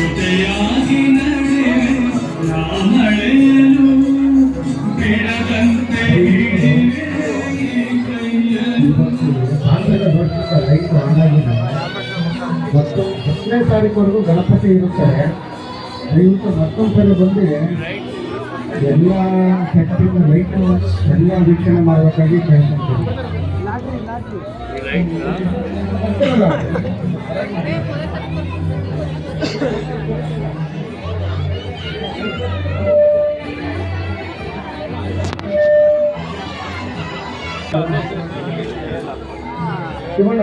ಜೊತೆಯಾಗಿ ನಡೆವೆ ನಾ ಮಳೆಯಲು ಬಿಡದಂತೆ ಲೈಟ್ ಮತ್ತು ಹತ್ತನೇ ತಾರೀಕುವರೆಗೂ ಗಣಪತಿ ಇರುತ್ತಾರೆ ದಯವಿಟ್ಟು ಮತ್ತೊಂದು ಸಲ ಬಂದು ಎಲ್ಲ ಸೆಟ್ಟಿಂಗ್ ರೈತರು ಎಲ್ಲ ವೀಕ್ಷಣೆ ಮಾಡಬೇಕಾಗಿ ಕೇಳ್ಕೊಳ್ತೀನಿ ಶಿವಣ್ಣ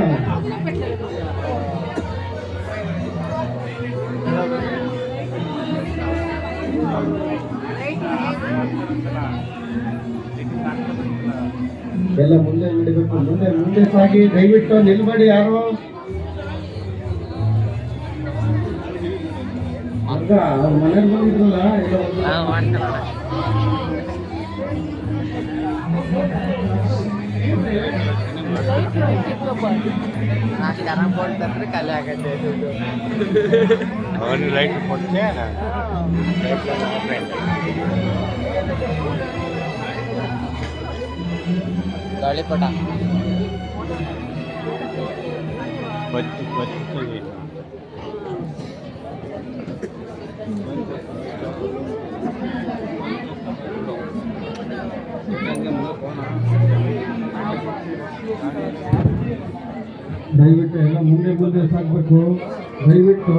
ಎಲ್ಲ ಮುಂದೆ ನಡಿಬೇಕು ಮುಂದೆ ಮುಂದೆ ಸಾಗಿ ದಯವಿಟ್ಟು ನಿಲ್ಬೇಡಿ ಯಾರು. ಹಂಗ ಅವ್ರ ಮನೆಗೆ ಬಂದಿದ್ರಲ್ಲ ಅವನು ಲೈಟ್ ಕೊಟ್ಟೆ ಗಾಳಿಪಟ ಬಚ್ಚು ಬಚ್ಚು. ದಯವಿಟ್ಟು ಎಲ್ಲ ಮುಂದೆ ಮುಂದೆ ಸಾಕ್ಬೇಕು. ದಯವಿಟ್ಟು.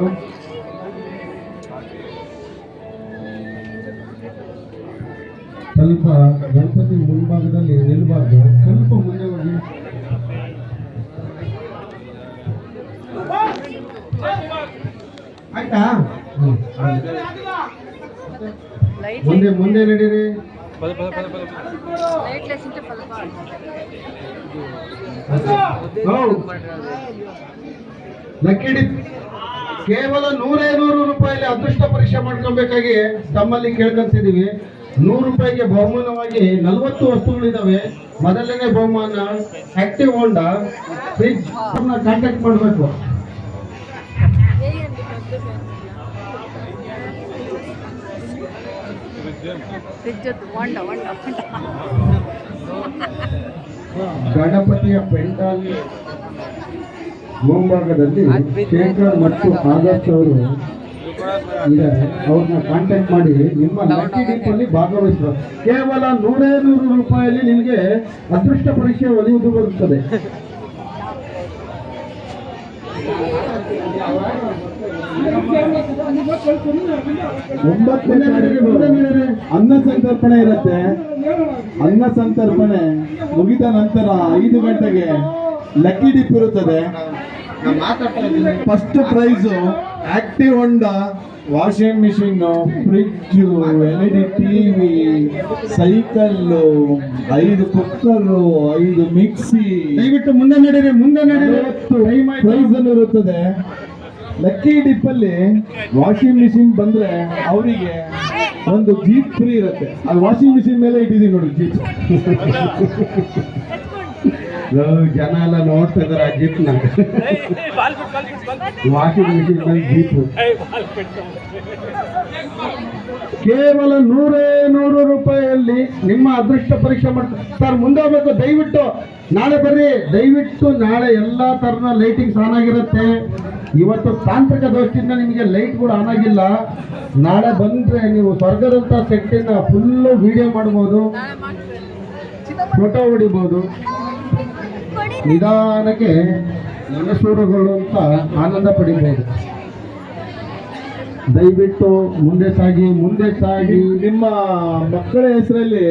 ಸ್ವಲ್ಪ ಗಣಪತಿ ಮುಂಭಾಗದಲ್ಲಿ ನಿಲ್ಬಾರ್ದು. ಸ್ವಲ್ಪ ಮುಂದೆ ಹೋಗಿ. ಆಯ್ತಾ. ಮುಂದೆ ಮುಂದೆ ನಡೀರಿ. ಲಕ್ಕಿಡಿ, ಕೇವಲ ನೂರೇ ನೂರು ರೂಪಾಯಿಲಿ ಅದೃಷ್ಟ ಪರೀಕ್ಷೆ ಮಾಡ್ಕೊಬೇಕಾಗಿ ತಮ್ಮಲ್ಲಿ ಕೇಳ್ಕೊಂತಿದೀವಿ ನೂರು ರೂಪಾಯಿಗೆ ಬಹುಮಾನವಾಗಿ ನಲವತ್ತು ವಸ್ತುಗಳಿದಾವೆ. ಮೊದಲನೇ ಬಹುಮಾನ ಆಕ್ಟಿವ್ ಹೋಂಡಾ ಫ್ರಿಜ್ ಕಾಂಟ್ಯಾಕ್ಟ್ ಮಾಡಬೇಕು. ಗಣಪತಿಯ ಪೆಂಡಾಲ್ ಮುಂಭಾಗದಲ್ಲಿ ಶೇಖರ್ ಮತ್ತು ಆದರ್ಶ್ ಅವರು ಅವ್ರನ್ನ ಕಾಂಟ್ಯಾಕ್ಟ್ ಮಾಡಿ ನಿಮ್ಮ ಲಕ್ಕಿ ಡೀಪ್ ಅಲ್ಲಿ ಭಾಗವಹಿಸಬೇಕು ಕೇವಲ ನೂರೇ ನೂರು ರೂಪಾಯಿಯಲ್ಲಿ ನಿಮಗೆ ಅದೃಷ್ಟ ಪರೀಕ್ಷೆ ಒಲಿಯುವುದು ಬರುತ್ತದೆ. ಅನ್ನ ಸಂತರ್ಪಣೆ ಇರುತ್ತೆ. ಅನ್ನ ಸಂತರ್ಪಣೆ ಮುಗಿದ ನಂತರ ಐದು ಗಂಟೆಗೆ ಲಕ್ಕಿ ಡಿಪ್ ಇರುತ್ತದೆ. First prize active Honda washing machine fridge L E D TV cycle ಐದು ಕುಕ್ಕರು ಐದು ಮಿಕ್ಸಿ ದಯವಿಟ್ಟು ಮುಂದೆ ನಡೀರಿ ಮುಂದೆ ನಡೀರಿ. ಪ್ರೈಸ್ ಅನ್ನು ಇರುತ್ತದೆ ಲಕ್ಕಿ ಡಿಪ್ ಅಲ್ಲಿ ವಾಷಿಂಗ್ ಮಿಷಿನ್ ಬಂದ್ರೆ ಅವರಿಗೆ ಒಂದು ಜೀಪ್ ಫ್ರೀ ಇರುತ್ತೆ. ಅದು ವಾಷಿಂಗ್ ಮಿಷಿನ್ ಮೇಲೆ ಇಟ್ಟಿದ್ದೀವಿ ನೋಡಿ ಜೀಪ್ ಜನ ಎಲ್ಲ ನೋಡ್ತಾ ಇದಾರೆ ಆ ಜೀಪ್ನ ವಾಷಿಂಗ್ ಮಿಷಿನ್ ಮೇಲೆ ಜೀಪ್ ಕೇವಲ ನೂರೇ ನೂರು ರೂಪಾಯಿಯಲ್ಲಿ ನಿಮ್ಮ ಅದೃಷ್ಟ ಪರೀಕ್ಷೆ ಮಾಡ್ತಾರೆ ಸರ್ ಮುಂದೆ ಹೋಗ್ಬೇಕು ದಯವಿಟ್ಟು. ನಾಳೆ ಬರ್ರಿ. ದಯವಿಟ್ಟು ನಾಳೆ ಎಲ್ಲ ಥರದ ಲೈಟಿಂಗ್ಸ್ ಆನ್ ಆಗಿರುತ್ತೆ ಇವತ್ತು ತಾಂತ್ರಿಕ ದೋಷದಿಂದ ನಿಮಗೆ ಲೈಟ್ಗಳು ಆನ್ ಆಗಿಲ್ಲ. ನಾಳೆ ಬಂದರೆ ನೀವು ಸ್ವರ್ಗದಂಥ ಸೆಟ್ಟಿನ ಫುಲ್ಲು ವಿಡಿಯೋ ಮಾಡ್ಬೋದು. ಫೋಟೋ ಹೊಡಿಬೋದು. ನಿಧಾನಕ್ಕೆ ಮನಸೂರುಗೊಳ್ಳುವಂತ ಆನಂದ ಪಡಿಬಹುದು ದಯವಿಟ್ಟು ಮುಂದೆ ಸಾಗಿ ಮುಂದೆ ಸಾಗಿ. ನಿಮ್ಮ ಮಕ್ಕಳ ಹೆಸರಲ್ಲಿ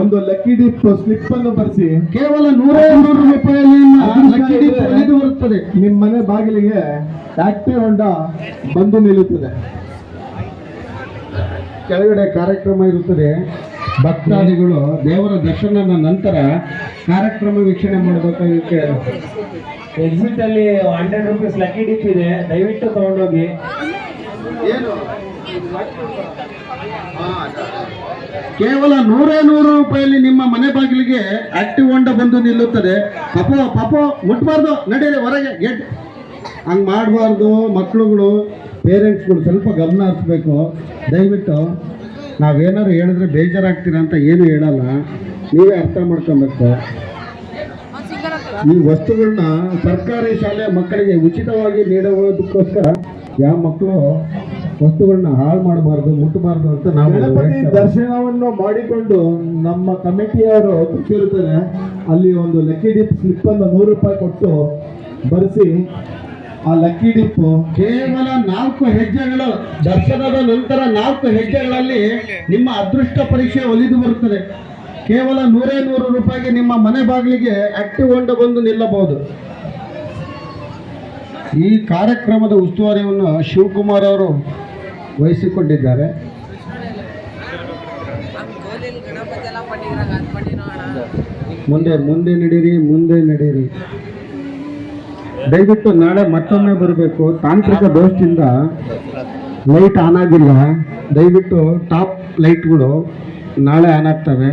ಒಂದು ಲಕ್ಕಿ ಡಿಪ್ ಸ್ಲಿಪ್ ಅನ್ನು ಬರೆಸಿ. ಕೇವಲ ನೂರೇ ನೂರು ರೂಪಾಯಿಯಲ್ಲಿ ಲಕ್ಕಿ ಡಿಪ್ ಒಲಿದು ಬರುತ್ತದೆ ನಿಮ್ಮ ಮನೆ ಬಾಗಿಲಿಗೆ ಆಕ್ಟಿವ್ ಹೊಂಡ ಬಂದು ನಿಲ್ಲುತ್ತದೆ. ಕೆಳಗಡೆ ಕಾರ್ಯಕ್ರಮ ಇರುತ್ತದೆ. ಭಕ್ತಾದಿಗಳು ದೇವರ ದರ್ಶನದ ನಂತರ ಕಾರ್ಯಕ್ರಮ ವೀಕ್ಷಣೆ ಮಾಡಬೇಕಾಗಿಕ್ಕೆ ಎಕ್ಸಿಟ್ ಅಲ್ಲಿ ಹಂಡ್ರೆಡ್ ರುಪೀಸ್ ಲಕ್ಕಿ ಡಿಪ್ ಇದೆ. ದಯವಿಟ್ಟು ತಗೊಂಡೋಗಿ. ಏನು? ಕೇವಲ ನೂರೇ ನೂರು ರೂಪಾಯಲ್ಲಿ ನಿಮ್ಮ ಮನೆ ಬಾಗಿಲಿಗೆ ಆಕ್ಟಿವ್ ಹೊಂಡ ಬಂದು ನಿಲ್ಲುತ್ತದೆ. ಪಾಪ ಪಾಪ, ಮುಟ್ಬಾರ್ದು. ನಡೀರಿ, ಹೊರಗೆ ಗೆಟ್ ಹಂಗೆ ಮಾಡಬಾರ್ದು. ಮಕ್ಕಳುಗಳು ಪೇರೆಂಟ್ಸ್ಗಳು ಸ್ವಲ್ಪ ಗಮನ ಹರಿಸ್ಬೇಕು. ದಯವಿಟ್ಟು ನಾವೇನಾದ್ರು ಹೇಳಿದ್ರೆ ಬೇಜಾರಾಗ್ತೀರ ಅಂತ ಏನು ಹೇಳಲ್ಲ. ನೀವೇ ಅರ್ಥ ಮಾಡ್ಕೊಬೇಕು. ಈ ವಸ್ತುಗಳನ್ನ ಸರ್ಕಾರಿ ಶಾಲೆ ಮಕ್ಕಳಿಗೆ ಉಚಿತವಾಗಿ ನೀಡುವುದಕ್ಕೋಸ್ಕರ ಯಾವ ಮಕ್ಕಳು ವಸ್ತುಗಳನ್ನ ಹಾಳು ಮಾಡಬಾರ್ದು ಮುಟ್ಟಬಾರ್ದು ಅಂತ ನಾವು ಗಣಪತಿ ದರ್ಶನವನ್ನು ಮಾಡಿಕೊಂಡು ನಮ್ಮ ಕಮಿಟಿಯವರು ಕೇಳ್ತಾರೆ ಅಲ್ಲಿ ಒಂದು ಲಕ್ಕಿ ಡಿಪ್ ಸ್ಲಿಪ್ ಅನ್ನು ನೂರು ರೂಪಾಯಿ ಕೊಟ್ಟು ಬರೆಸಿ ಆ ಲಕ್ಕಿ ಡಿಪ್ ಕೇವಲ ನಾಲ್ಕು ಹೆಜ್ಜೆಗಳು ದರ್ಶನದ ನಂತರ ನಾಲ್ಕು ಹೆಜ್ಜೆಗಳಲ್ಲಿ ನಿಮ್ಮ ಅದೃಷ್ಟ ಪರೀಕ್ಷೆ ಒಲಿದು ಬರುತ್ತದೆ. ಕೇವಲ ನೂರೇ ನೂರು ರೂಪಾಯಿಗೆ ನಿಮ್ಮ ಮನೆ ಬಾಗಿಲಿಗೆ ಆಕ್ಟಿವ್ ಹೊಂಡ ಬಂದು ನಿಲ್ಲಬಹುದು. ಈ ಕಾರ್ಯಕ್ರಮದ ಉಸ್ತುವಾರಿಯನ್ನು ಶಿವಕುಮಾರ್ ಅವರು ವಹಿಸಿಕೊಂಡಿದ್ದಾರೆ. ಮುಂದೆ ಮುಂದೆ ನಡೀರಿ ಮುಂದೆ ನಡೀರಿ. ದಯವಿಟ್ಟು ನಾಳೆ ಮತ್ತೊಮ್ಮೆ ಬರಬೇಕು. ತಾಂತ್ರಿಕ ದೋಷದಿಂದ ಲೈಟ್ ಆನ್ ಆಗಿಲ್ಲ. ದಯವಿಟ್ಟು ಟಾಪ್ ಲೈಟ್ಗಳು ನಾಳೆ ಆನ್ ಆಗ್ತವೆ.